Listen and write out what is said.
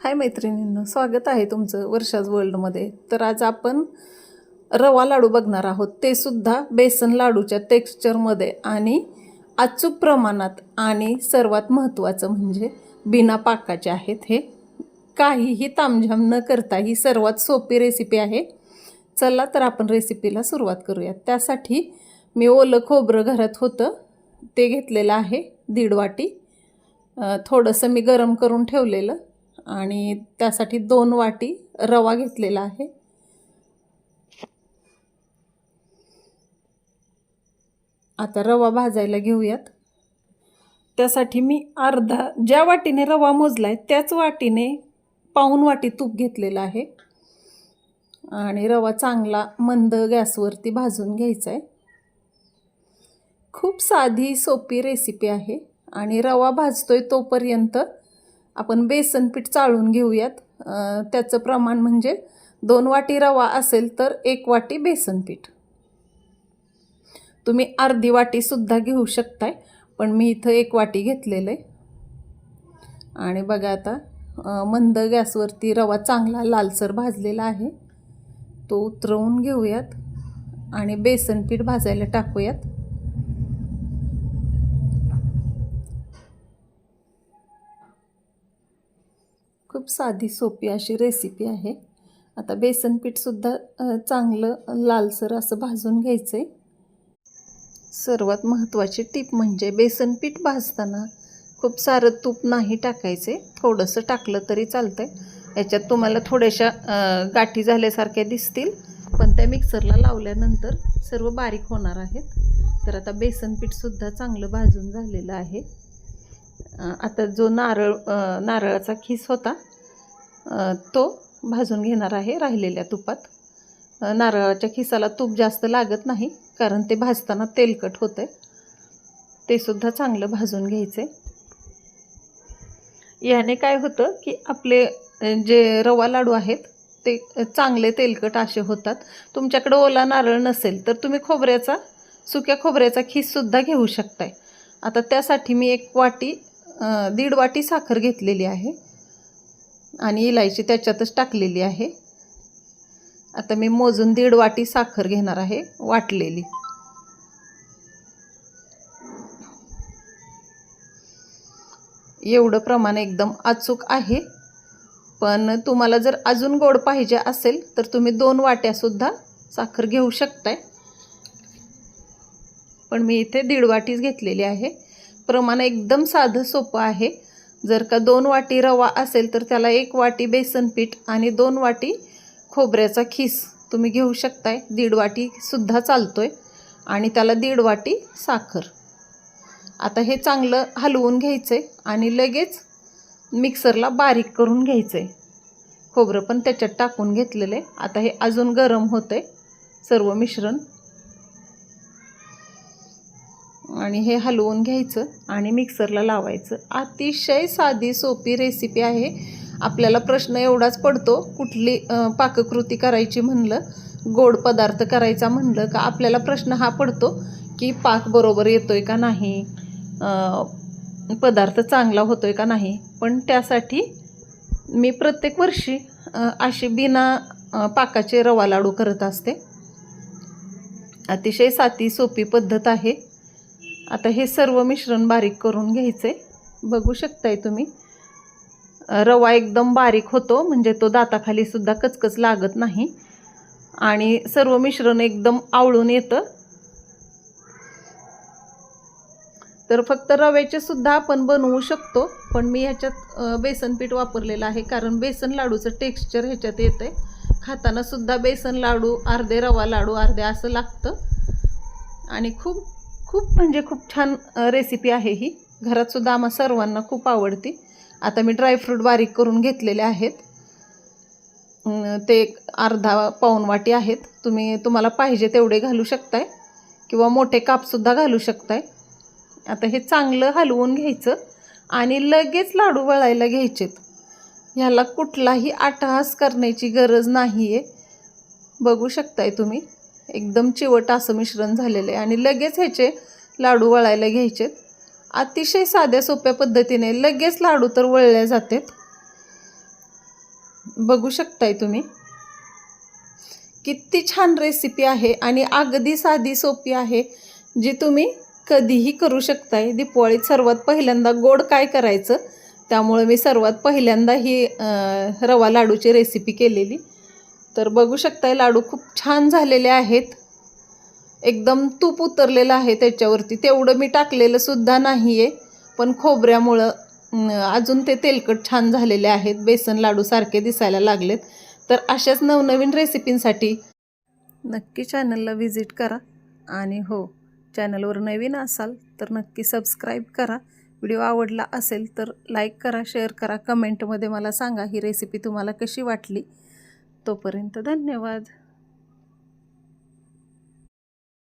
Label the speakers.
Speaker 1: हाय मैत्रिणींनो स्वागत आहे तुमचं वर्षाज वर्ल्डमध्ये तर आज आपण रवा लाडू बघणार आहोत. ते सुद्धा बेसन लाडूच्या टेक्स्चरमध्ये आणि अचूक प्रमाणात आणि सर्वात महत्त्वाचं म्हणजे बिना पाकाचे आहेत हे. काहीही तामझाम न करता ही सर्वात सोपी रेसिपी आहे. चला तर आपण रेसिपीला सुरुवात करूयात. त्यासाठी मी ओलं खोबरं घरात होतं ते घेतलेलं आहे दीड वाटी. थोडंसं मी गरम करून ठेवलेलं. आणि त्यासाठी दोन वाटी रवा घेतलेला आहे. आता रवा भाजायला घेऊयात. त्यासाठी मी अर्धा ज्या वाटीने रवा मोजला आहे त्याच वाटीने पाऊन वाटी तूप घेतलेलं आहे. आणि रवा चांगला मंद गॅसवरती भाजून घ्यायचा आहे खूप साधी सोपी रेसिपी आहे आणि रवा भाजतोय तोपर्यंत आपण बेसन पीठ चाळून घेऊयात. त्याचं प्रमाण म्हणजे दोन वाटी रवा असेल तर एक वाटी बेसन पीठ. तुम्ही अर्धी वाटीसुद्धा घेऊ शकताय पण मी इथं एक वाटी घेतलेलं आहे. आणि बघा आता मंद गॅसवरती रवा चांगला लालसर भाजलेला आहे. तो उतरवून घेऊयात आणि बेसन पीठ भाजायला टाकूयात. खूप साधी सोपी अशी रेसिपी आहे. आता बेसन पीठसुद्धा चांगलं लालसर असं भाजून घ्यायचं आहे सर्वात महत्त्वाची टीप म्हणजे बेसन पीठ भाजताना खूप सारं तूप नाही टाकायचे थोडंसं टाकलं तरी चालतं आहे याच्यात तुम्हाला थोड्याशा गाठी झाल्यासारख्या दिसतील. पण त्या मिक्सरला लावल्यानंतर सर्व बारीक होणार आहेत. तर आता बेसन पीठसुद्धा चांगलं भाजून झालेलं आहे. आता जो नारळ नारळाचा खीस होता तो भाजून घेणार आहे राहिलेल्या तुपात. नारळाच्या खिसाला तूप जास्त लागत नाही कारण ते भाजताना तेलकट होतं ते सुद्धा चांगलं भाजून घ्यायचे याने काय होतं की आपले जे रवा लाडू आहेत ते चांगले तेलकट असे होतात. तुमच्याकडे ओला नारळ नसेल तर तुम्ही खोबऱ्याचा सुक्या खोबऱ्याचा खीससुद्धा घेऊ शकताय. आता त्यासाठी मी एक वाटी दीड वाटी साखर घेतलेली आहे आणि इलायची त्याच्यातच टाकलेली आहे. आता मी मोजून दीड वाटी साखर घेणार आहे वाटलेली. एवढं प्रमाण एकदम अचूक आहे. पण तुम्हाला जर अजून गोड पाहिजे असेल तर तुम्ही दोन वाट्यासुद्धा साखर घेऊ शकताय. पण मी इथे दीड वाटीच घेतलेली आहे. प्रमाण एकदम साधं सोपं आहे. जर का दोन वाटी रवा असेल तर त्याला एक वाटी बेसन पीठ आणि दोन वाटी खोबऱ्याचा खीस तुम्ही घेऊ शकताय. दीड वाटीसुद्धा चालतो आहे आणि त्याला दीड वाटी साखर. आता हे चांगलं हलवून घ्यायचं आहे आणि लगेच मिक्सरला बारीक करून घ्यायचं आहे खोबरं पण त्याच्यात टाकून घेतलेलं आहे. आता हे अजून गरम होतं आहे सर्व मिश्रण आणि हे हलवून घ्यायचं आणि मिक्सरला लावायचं. अतिशय साधी सोपी रेसिपी आहे. आपल्याला प्रश्न एवढाच पडतो कुठली पाककृती करायची म्हणलं गोड पदार्थ करायचा म्हणलं का आपल्याला प्रश्न हा पडतो की पाक बरोबर आहे का नाही? पदार्थ चांगला होतो आहे का नाही? पण त्यासाठी मी प्रत्येक वर्षी अशी बिना पाकाचे रवा लाडू करत असते. अतिशय साधी सोपी पद्धत आहे. आता हे सर्व मिश्रण बारीक करून घ्यायचं. आहे बघू शकताय तुम्ही. रवा एकदम बारीक होतो म्हणजे तो दाताखाली सुद्धा कचकच लागत नाही. आणि सर्व मिश्रण एकदम आवळून येतं. तर फक्त रव्याचे सुद्धा आपण बनवू शकतो पण मी ह्याच्यात बेसन पीठ वापरलेलं आहे कारण बेसन लाडूचं टेक्स्चर ह्याच्यात येतं आहे खाताना सुद्धा बेसन लाडू अर्धे रवा लाडू अर्धे असं लागतं. आणि खूप खूप म्हणजे खूप छान रेसिपी आहे ही. घरातसुद्धा आम्हा सर्वांना खूप आवडती. आता मी ड्रायफ्रूट बारीक करून घेतलेले आहेत. ते एक अर्धा पाऊण वाटी आहेत. तुम्ही तुम्हाला पाहिजे तेवढे घालू शकताय. किंवा मोठे कापसुद्धा घालू शकताय. आता हे चांगलं हलवून घ्यायचं आणि लगेच लाडू वळायला घ्यायचेत. ह्याला कुठलाही आटहास करण्याची गरज नाही आहे बघू शकताय तुम्ही. एकदम चिवट असं मिश्रण झालेलं आहे. आणि लगेच ह्याचे लाडू वळायला घ्यायचेत अतिशय साध्या सोप्या पद्धतीने लगेच लाडू तर वळले जातात. बघू शकताय तुम्ही. किती छान रेसिपी आहे आणि अगदी साधी सोपी आहे जी तुम्ही कधीही करू शकताय. दीपावळीत सर्वात पहिल्यांदा गोड काय करायचं? त्यामुळे मी सर्वात पहिल्यांदा ही रवा लाडूची रेसिपी केलेली. तर बघू शकताय लाडू खूप छान झालेले आहेत. एकदम तूप उतरलेलं आहे त्याच्यावरती. तेवढं मी टाकलेलं सुद्धा नाही आहे पण खोबऱ्यामुळं अजून ते तेलकट छान झालेले आहेत. बेसन लाडू सारखे दिसायला लागलेत. तर अशाच नवनवीन रेसिपींसाठी नक्की चॅनलला व्हिजिट करा. आणि हो चॅनलवर नवीन असाल तर नक्की सबस्क्राईब करा. व्हिडिओ आवडला असेल तर लाईक करा शेअर करा कमेंटमध्ये मला सांगा ही रेसिपी तुम्हाला कशी वाटली. तोपर्यंत धन्यवाद.